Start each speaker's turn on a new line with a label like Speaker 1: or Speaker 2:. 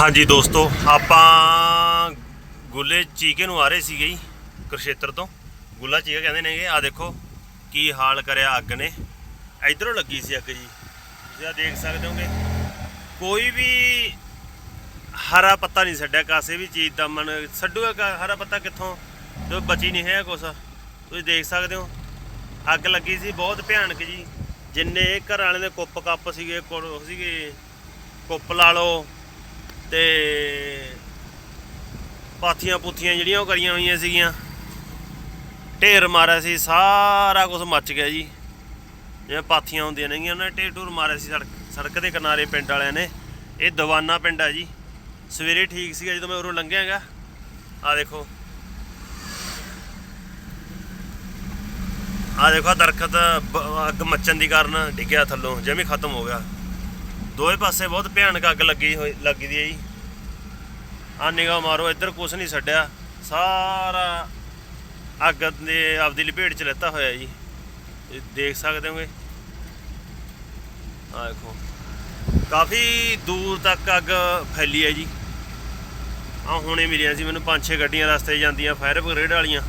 Speaker 1: ਹਾਂਜੀ ਦੋਸਤੋ, ਆਪਾਂ ਗੁੱਲੇ ਚੀਕੇ ਨੂੰ ਆ ਰਹੇ ਸੀਗੇ ਜੀ, ਕੁਰਸ਼ੇਤਰ ਤੋਂ। ਗੁੱਲਾ ਚੀਕਾ ਕਹਿੰਦੇ ਨੇਗੇ ਆ ਦੇਖੋ ਕੀ ਹਾਲ ਕਰਿਆ ਅੱਗ ਨੇ। ਇਧਰੋਂ ਲੱਗੀ ਸੀ ਅੱਗ ਜੀ। ਤੁਸੀਂ ਆ ਦੇਖ ਸਕਦੇ ਹੋਗੇ। ਕੋਈ ਵੀ ਹਰਾ ਪੱਤਾ ਨਹੀਂ ਛੱਡਿਆ, ਕਾਸੇ ਵੀ ਚੀਜ਼ ਦਾ ਮਨ ਛੱਡੂਗਾ ਹਰਾ ਪੱਤਾ ਕਿੱਥੋਂ? ਜੋ ਬਚੀ ਨਹੀਂ ਹੈ ਕੁਛ। ਤੁਸੀਂ ਦੇਖ ਸਕਦੇ ਹੋ, ਅੱਗ ਲੱਗੀ ਸੀ, ਬਹੁਤ ਭਿਆਨਕ ਜੀ। ਜਿੰਨੇ ਘਰ ਵਾਲੇ ਦੇ ਕੁੱਪ ਕੱਪ ਸੀਗੇ ਕੁਰ- ਉਹ ਸੀਗੇ, ਕੁੱਪ ਲਾ ਲਓ ਤੇ ਪਾਥੀਆਂ ਪੁੱਥੀਆਂ ਜਿਹੜੀਆਂ ਉਹ ਕਰੀਆਂ ਹੋਈਆਂ ਸੀਗੀਆਂ। ਢੇਰ ਮਾਰਿਆ ਸੀ, ਸਾਰਾ ਕੁਝ ਮੱਚ ਗਿਆ ਜੀ। ਜਿਵੇਂ ਪਾਥੀਆਂ ਹੁੰਦੀਆਂ ਨੇਗੀਆਂ, ਉਹਨਾਂ ਨੇ ਢੇਰ ਢੂਰ ਮਾਰਿਆ ਸੀ ਸੜਕ ਸੜਕ ਦੇ ਕਿਨਾਰੇ ਪਿੰਡ ਵਾਲਿਆਂ ਨੇ। ਇਹ ਦਵਾਨਾ ਪਿੰਡ ਆ ਜੀ। ਸਵੇਰੇ ਠੀਕ ਸੀਗਾ ਜਦੋਂ ਮੈਂ ਉਰੋਂ ਲੰਘਿਆਗਾ। ਆ ਦੇਖੋ। ਆ ਦੇਖੋ ਦਰਖਤ ਅੱਗ ਮੱਚਣ ਦੀ ਕਾਰਨ ਡਿੱਗਿਆ ਥੱਲੋਂ ਜਿਵੇਂ ਖਤਮ ਹੋ ਗਿਆ। ਦੋਵੇਂ ਪਾਸੇ ਬਹੁਤ ਭਿਆਨਕ ਅੱਗ ਲੱਗੀ ਹੋਈ ਲੱਗੀ ਦੀ ਹੈ ਜੀ। ਆ ਨਿਗਾਹ ਮਾਰੋ, ਇੱਧਰ ਕੁਛ ਨਹੀਂ ਛੱਡਿਆ। ਸਾਰਾ ਅੱਗ ਦੇ ਆਪਦੀ ਲਪੇਟ ਚ ਲੈਤਾ ਹੋਇਆ ਜੀ। ਦੇਖ ਸਕਦੇ ਹੋਗੇ? ਆ ਦੇਖੋ। ਕਾਫੀ ਦੂਰ ਤੱਕ ਅੱਗ ਫੈਲੀ ਹੈ ਜੀ। ਆ ਹੁਣੇ ਮਿਲੀਆਂ ਸੀ ਮੈਨੂੰ। ਪੰਜ ਛੇ ਗੱਡੀਆਂ ਰਸਤੇ ਜਾਂਦੀਆਂ ਫਾਇਰ ਬ੍ਰਿਗੇਡ ਵਾਲੀਆਂ।